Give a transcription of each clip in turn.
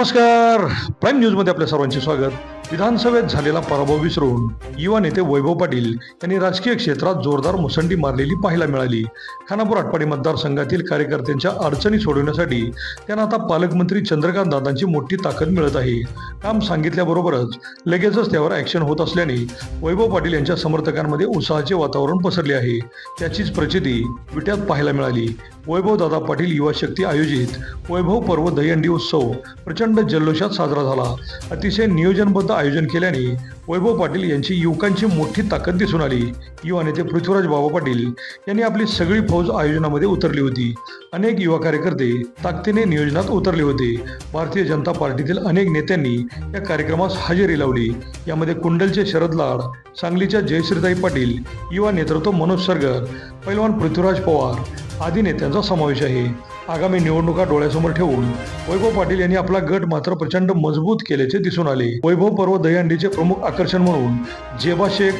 नमस्कार. प्राईम न्यूजमध्ये आपल्या सर्वांचे स्वागत. विधानसभेत झालेला पराभव विसरून युवा नेते वैभव पाटील यांनी राजकीय क्षेत्रात जोरदार मुसंडी मारलेली पाहायला मिळाली. खानापूर आटपाडी मतदारसंघातील कार्यकर्त्यांच्या अडचणी सोडवण्यासाठी त्यांना आता पालकमंत्री चंद्रकांत दादांची मोठी ताकद मिळत आहे. काम सांगितल्याबरोबरच लगेचच त्यावर ॲक्शन होत असल्याने वैभव पाटील यांच्या समर्थकांमध्ये उत्साहाचे वातावरण पसरले आहे. त्याचीच प्रचिती विट्यात पाहायला मिळाली. वैभव दादा पाटील युवा शक्ती आयोजित वैभव पर्व दहीहंडी उत्सव प्रचंड जल्लोषात साजरा झाला. अतिशय नियोजनबद्ध आयोजन केल्याने वैभव पाटील यांची युवकांची मोठी ताकद दिसून आली. युवा नेते पृथ्वीराज बाबा पाटील यांनी आपली सगळी फौज आयोजनामध्ये उतरली होती. अनेक युवा कार्यकर्ते ताकदीने नियोजनात उतरले होते. भारतीय जनता पार्टीतील अनेक नेत्यांनी या कार्यक्रमास हजेरी लावली. यामध्ये कुंडलचे शरद लाड सांगलीच्या जयश्रीताई पाटील युवा नेतृत्व मनोज सरगर पैलवान पृथ्वीराज पवार आदी नेत्यांचा समावेश आहे. आगामी निवडणुका डोळ्यासमोर ठेवून वैभव पाटील यांनी आपला गट मात्र प्रचंड मजबूत केल्याचे दिसून आले. वैभव पर्व दहीहंडीचे प्रमुख आकर्षण म्हणून जेबा शेख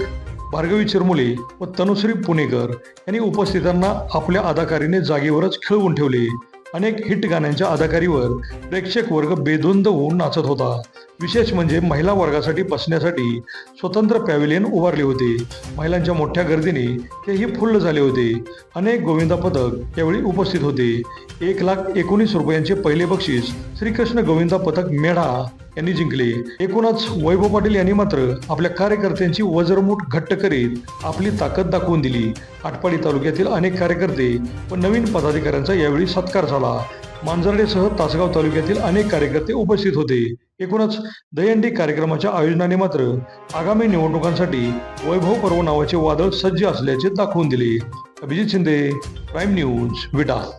भार्गवी चिरमुले व तनुश्री पुणेकर यांनी उपस्थितांना आपल्या अदाकारीने जागेवरच खिळवून ठेवले. अनेक हिट गाण्यांच्या अदाकारीवर प्रेक्षक वर्ग बेधुंद होऊन नाचत होता. विशेष म्हणजे महिला वर्गासाठी बसण्यासाठी स्वतंत्र पॅव्हिलियन उभारले होते. महिलांच्या मोठ्या गर्दीने तेही फुल्ल झाले होते. अनेक गोविंदा पथक यावेळी उपस्थित होते. एक लाख एकोणीस रुपयांचे पहिले बक्षीस श्रीकृष्ण गोविंदा पथक मेढा यांनी जिंकले. एकूणच वैभव पाटील यांनी मात्र आपल्या कार्यकर्त्यांची वजरमूठ घट्ट करीत आपली ताकद दाखवून दिली. आटपाडी तालुक्यातील अनेक कार्यकर्ते व नवीन पदाधिकाऱ्यांचा यावेळी सत्कार झाला. मांजर्डेसह तासगाव तालुक्यातील अनेक कार्यकर्ते उपस्थित होते. एकूणच दहीहंडी कार्यक्रमाच्या आयोजनाने मात्र आगामी निवडणुकांसाठी वैभव पर्व नावाचे वादळ सज्ज असल्याचे दाखवून दिले. Abhijit Shinde prime news Vita.